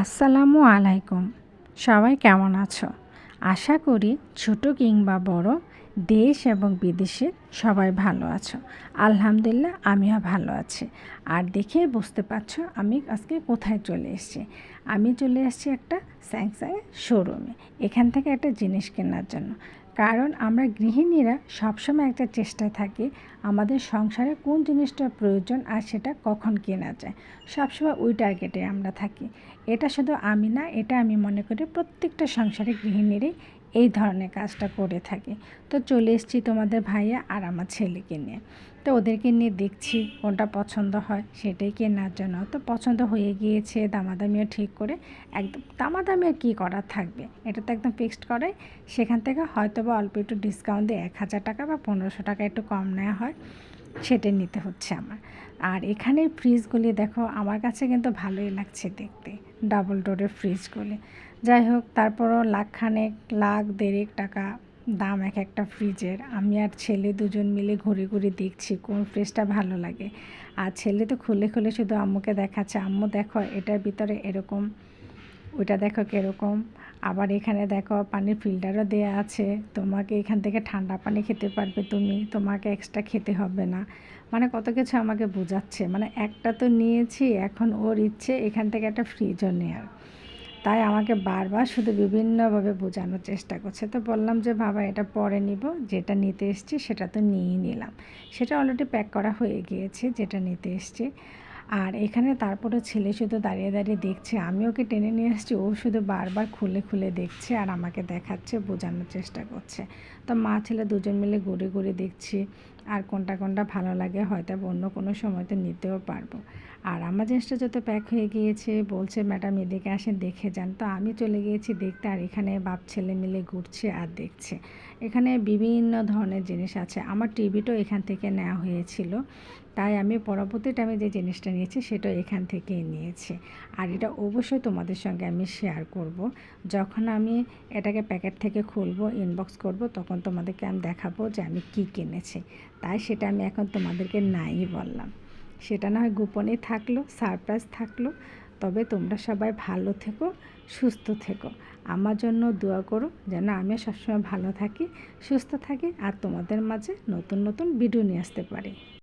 আসসালামু আলাইকুম। সবাই কেমন আছো? আশা করি ছোট কিংবা বড়, দেশ এবং বিদেশে সবাই ভালো আছো। আলহামদুলিল্লাহ, আমিও ভালো আছি। আর দেখে বুঝতে পারছ, আমি আজকে কোথায় চলে এসেছি? আমি চলে এসেছি একটা স্যাংসাংয়ের শোরুমে। এখান থেকে একটা জিনিস কেনার জন্য। কারণ আমরা গৃহিণীরা সবসময় একটা চেষ্টায় থাকি আমাদের সংসারে কোন জিনিসটা প্রয়োজন আর সেটা কখন কেনা যায়। সবসময় ওই টার্গেটে আমরা থাকি। এটা শুধু আমি না, এটা আমি মনে করি প্রত্যেকটা সংসারে গৃহিণীরই এই ধরনের কাজটা করে থাকে। তো চলে এসেছি তোমাদের ভাইয়া আর আমার ছেলেকে নিয়ে। তো ওদেরকে নিয়ে দেখছি কোনটা পছন্দ হয়, সেটাই কেনার জন্য। তো পছন্দ হয়ে গিয়েছে, দামাদামিও ঠিক করে একদম, দামাদামি কী করার থাকবে? এটা তো একদম ফিক্সড করে সেখান থেকে হয়তো বা অল্প একটু ডিসকাউন্ট দিয়ে এক হাজার টাকা বা পনেরোশো টাকা একটু কম নেওয়া হয়। সেটা নিতে হচ্ছে আমার। আর এখানে ফ্রিজগুলি দেখো, আমার কাছে কিন্তু ভালোই লাগছে দেখতে ডাবল ডোরের ফ্রিজগুলি যাই হোক, তারপরও লাখখানেক, লাখ দেড়েক টাকা দাম এক একটা ফ্রিজের আমি আর ছেলে দুজন মিলে ঘুরে ঘুরে দেখছি কোন ফ্রিজটা ভালো লাগে। আর ছেলে তো খুলে খুলে শুধু আম্মুকে দেখাচ্ছে। আম্মু দেখো, এটার ভিতরে এরকম ওইটা দেখো কীরকম। আবার এখানে দেখো পানির ফিল্টারও দেওয়া আছে। তোমাকে এখান থেকে ঠান্ডা পানি খেতে পারবে তুমি, তোমাকে এক্সট্রা খেতে হবে না। মানে কত কিছু আমাকে বোঝাচ্ছে। মানে একটা তো নিয়েছি, এখন ওর ইচ্ছে এখান থেকে একটা ফ্রিজও নেওয়ার তাই আমাকে বারবার শুধু বিভিন্নভাবে বোঝানোর চেষ্টা করছে। তো বললাম যে, বাবা, এটা পরে নিব। যেটা নিতে এসছি সেটা তো নিয়েই নিলাম। সেটা অলরেডি প্যাক করা হয়ে গিয়েছে, যেটা নিতে এসছি। আর এখানে তারপরে ছেলে শুধু দাঁড়িয়ে দাঁড়িয়ে দেখছে। আমি ওকে টেনে নিয়ে আসছি, ও শুধু বারবার খুলে খুলে দেখছে আর আমাকে দেখাচ্ছে, বোঝানোর চেষ্টা করছে। তো মা ছেলে দুজন মিলে ঘুরে ঘুরে দেখছি। আর কোনটা কোনটা ভালো লাগে হয়তো অন্য কোনো সময়তে নিতেও পারব। আর আমার জিনিসটা যত প্যাক হয়ে গিয়েছে, বলছে ম্যাডাম এদিকে আসেন, দেখে যান। তো আমি চলে গিয়েছি দেখতে আর এখানে বাপ, ছেলে মিলে ঘুরছে আর দেখছে। এখানে বিভিন্ন ধরনের জিনিস আছে। আমার টিভিটাও এখান থেকে নেওয়া হয়েছিল। তাই আমি পরবর্তী টাইমে যে জিনিসটা নিয়েছি সেটা এখান থেকেই নিয়েছি। আর এটা অবশ্যই তোমাদের সঙ্গে আমি শেয়ার করব। যখন আমি এটাকে প্যাকেট থেকে খুলবো ইনবক্স করব, তখন তোমাদেরকে আমি দেখাবো যে আমি কি কিনেছি। তাই সেটা আমি এখন তোমাদেরকে নাই বললাম। সেটা না হয় গোপনে থাকল সারপ্রাইজ থাকল। তবে তোমরা সবাই ভালো থেকো, সুস্থ থেকো। আমার জন্য দোয়া করো যেন আমি সবসময় ভালো থাকি, সুস্থ থাকি আর তোমাদের মাঝে নতুন নতুন ভিডিও নিয়ে আসতে পারি।